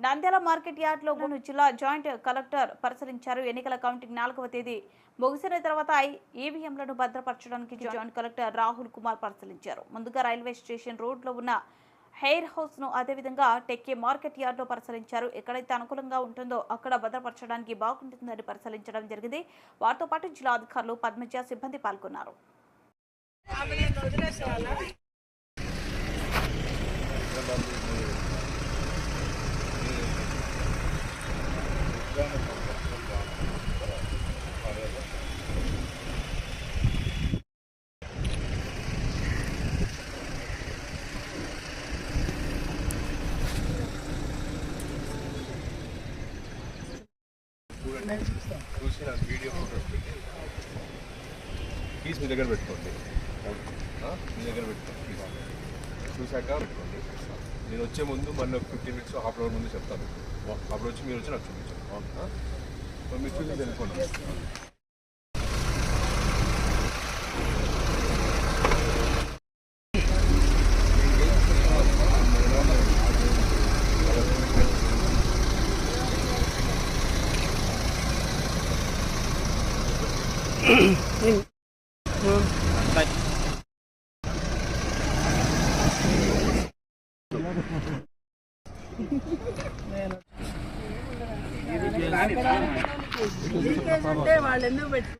Nandyal market యార్డ్లో గుంటూరు జిల్లా joint collector పరిశీలించారు. ఎన్నికల కౌంటింగ్ నాలుగవ తేదీ. ముగిసిన తర్వాత ఐ- ఈవీఎంలను భద్రపరచడానికి జాయింట్ కలెక్టర్ రాహుల్ కుమార్ పరిశీలించారు. ముందుగా రైల్వే స్టేషన్ రోడ్లో ఉన్న హెయిర్ హౌస్ను అదేవిధంగా టెక్కే మార్కెట్ యార్డ్లో పరిశీలించారు. ఎక్కడైతే అనుకూలంగా ఉంటుందో అక్కడ భద్రపరచడానికి బాగుంటుందని పరిశీలించడం జరిగింది. వారితో పాటు జిల్లా అధికారులు పద్మజ సిబ్బంది పాల్గొన్నారు. చూసి నాకు వీడియో ఫోటోస్ పెట్టి కీస్ మీ దగ్గర పెట్టుకోండి? మీ దగ్గర పెట్టుకోండి. చూశాక పెట్టుకోండి నేను వచ్చే ముందు మళ్ళీ ఒక ఫిఫ్టీన్ మినిట్స్ హాఫ్ అవర్ ముందు చెప్తాను. అప్పుడు వచ్చి మీరు వచ్చి నాకు చూపించండి. ఆ? మరి చూసి వెళ్ళిపోండి. వాళ్ళు ఎందుకు పెట్టు